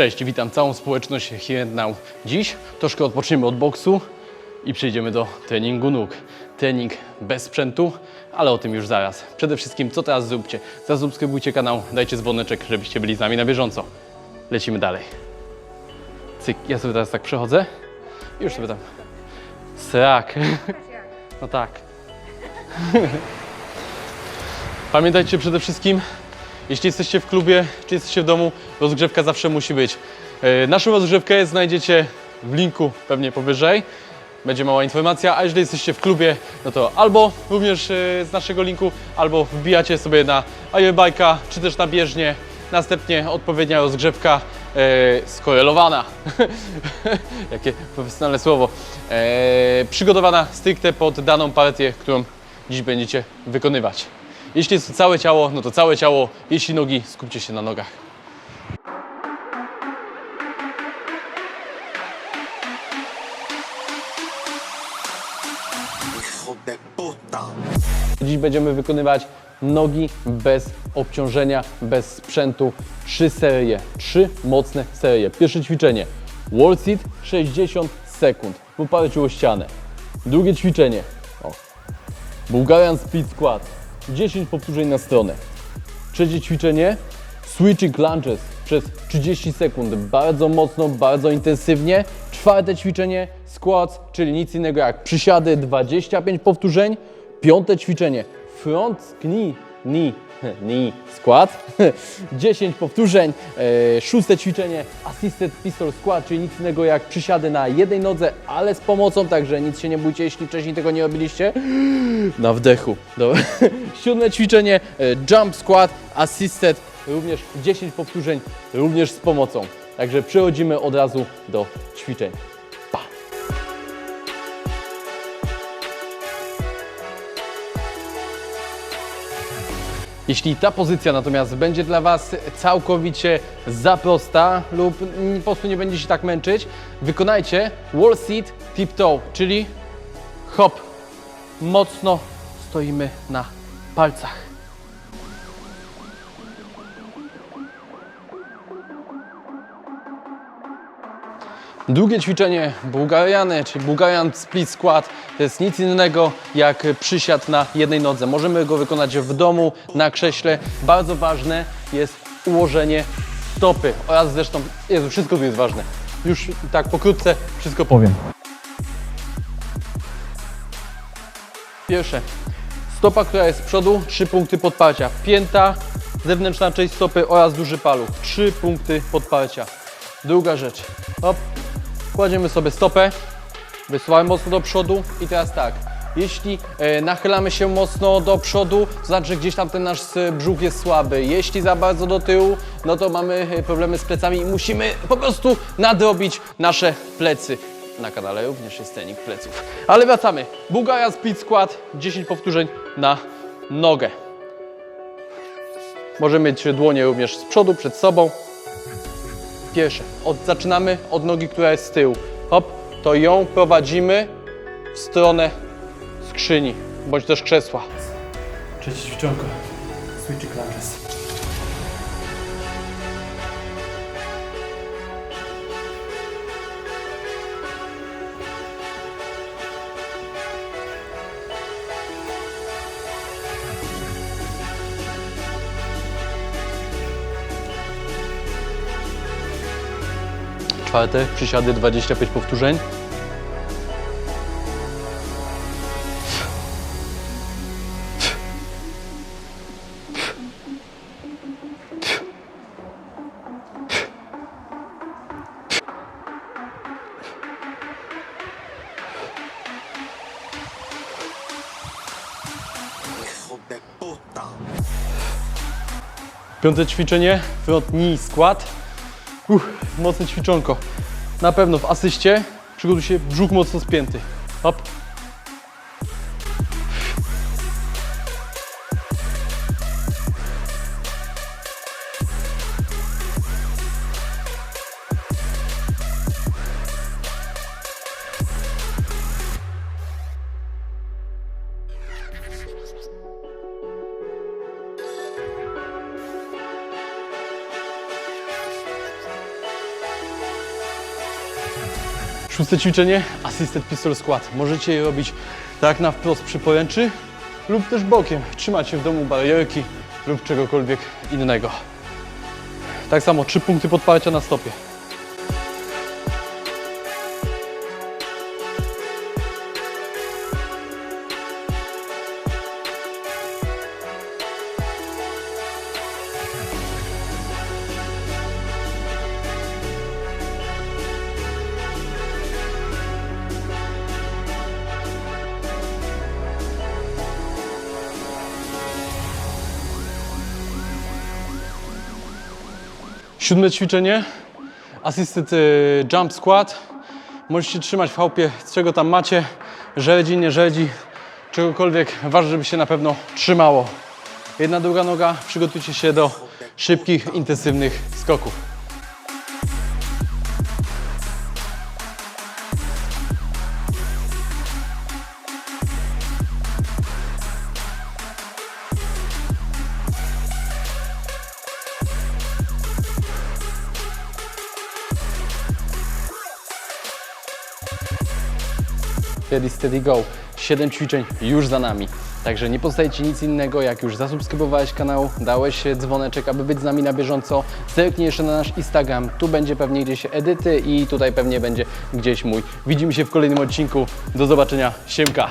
Cześć, witam całą społeczność Now. Dziś troszkę odpoczniemy od boksu i przejdziemy do treningu nóg. Trening bez sprzętu, ale o tym już zaraz. Przede wszystkim, co teraz zróbcie? Zasubskrybujcie kanał, dajcie dzwoneczek, żebyście byli z nami na bieżąco. Lecimy dalej. Cyk, ja sobie teraz tak przechodzę i już sobie tam. Srak. No tak. Pamiętajcie przede wszystkim, jeśli jesteście w klubie, czy jesteście w domu, rozgrzewka zawsze musi być. E, Naszą rozgrzewkę znajdziecie w linku pewnie powyżej. Będzie mała informacja, a jeżeli jesteście w klubie, no to albo również e, z naszego linku, albo wbijacie sobie na Aerbike'a, czy też na bieżnię. Następnie odpowiednia rozgrzewka e, skorelowana. Jakie profesjonalne słowo. E, przygotowana stricte pod daną partię, którą dziś będziecie wykonywać. Jeśli jest to całe ciało, no to całe ciało. Jeśli nogi, skupcie się na nogach. Dziś będziemy wykonywać nogi bez obciążenia, bez sprzętu. Trzy serie, trzy mocne serie. Pierwsze ćwiczenie wall sit 60 sekund w oparciu o ścianę. Drugie ćwiczenie o, Bulgarian split squat 10 powtórzeń na stronę. Trzecie ćwiczenie switching lunges przez 30 sekund, bardzo mocno, bardzo intensywnie. Czwarte ćwiczenie squats, czyli nic innego jak przysiady 25 powtórzeń. Piąte ćwiczenie front knee, knee, knee squat 10 powtórzeń. E, szóste ćwiczenie assisted pistol squat, czyli nic innego jak przysiady na jednej nodze, ale z pomocą, także nic się nie bójcie, jeśli wcześniej tego nie robiliście. Na wdechu. Dobra. Siódme ćwiczenie e, jump squat assisted, również 10 powtórzeń, również z pomocą. Także przechodzimy od razu do ćwiczeń. Jeśli ta pozycja natomiast będzie dla Was całkowicie za prosta lub po prostu nie będzie się tak męczyć, wykonajcie wall sit tip toe, czyli hop, mocno stoimy na palcach. Drugie ćwiczenie bułgariany, czyli Bulgarian Split Squat, to jest nic innego jak przysiad na jednej nodze. Możemy go wykonać w domu, na krześle. Bardzo ważne jest ułożenie stopy oraz zresztą, Jezu, wszystko tu jest ważne. Już tak pokrótce wszystko powiem. Pierwsze, stopa, która jest z przodu, trzy punkty podparcia. Pięta, zewnętrzna część stopy oraz duży paluch, trzy punkty podparcia. Druga rzecz, hop, kładziemy sobie stopę, wysuwamy mocno do przodu i teraz tak, jeśli e, nachylamy się mocno do przodu, to znaczy, że gdzieś tam ten nasz brzuch jest słaby. Jeśli za bardzo do tyłu, no to mamy e, problemy z plecami i musimy po prostu nadrobić nasze plecy. Na kanale również jest trening pleców. Ale wracamy. Bułgaria Split Squat, 10 powtórzeń na nogę. Możemy mieć dłonie również z przodu, przed sobą. Pierwsze, od, zaczynamy od nogi, która jest z tyłu. Hop, to ją prowadzimy w stronę skrzyni, bądź też krzesła. Trzecie ćwiczonko. Switching lunges. Czwarte, przysiady 25 powtórzeń. Piąte ćwiczenie, knee squat. Uff, mocne ćwiczonko. Na pewno w asyście przygotuj się brzuch mocno spięty. Hop. Szóste ćwiczenie, assisted pistol squat. Możecie je robić tak na wprost przy poręczy lub też bokiem. Trzymać się w domu barierki lub czegokolwiek innego. Tak samo trzy punkty podparcia na stopie. Siódme ćwiczenie, assisted y, jump squat. Możecie trzymać w chałupie, z czego tam macie, żerdzi, nie żerdzi, czegokolwiek. Ważne, żeby się na pewno trzymało. Jedna, druga noga, przygotujcie się do szybkich, intensywnych skoków. Steady, steady, go. 7 ćwiczeń już za nami. Także nie pozostaje Ci nic innego, jak już zasubskrybowałeś kanał, dałeś dzwoneczek, aby być z nami na bieżąco. Zerknij jeszcze na nasz Instagram, tu będzie pewnie gdzieś edyty i tutaj pewnie będzie gdzieś mój. Widzimy się w kolejnym odcinku. Do zobaczenia, siemka!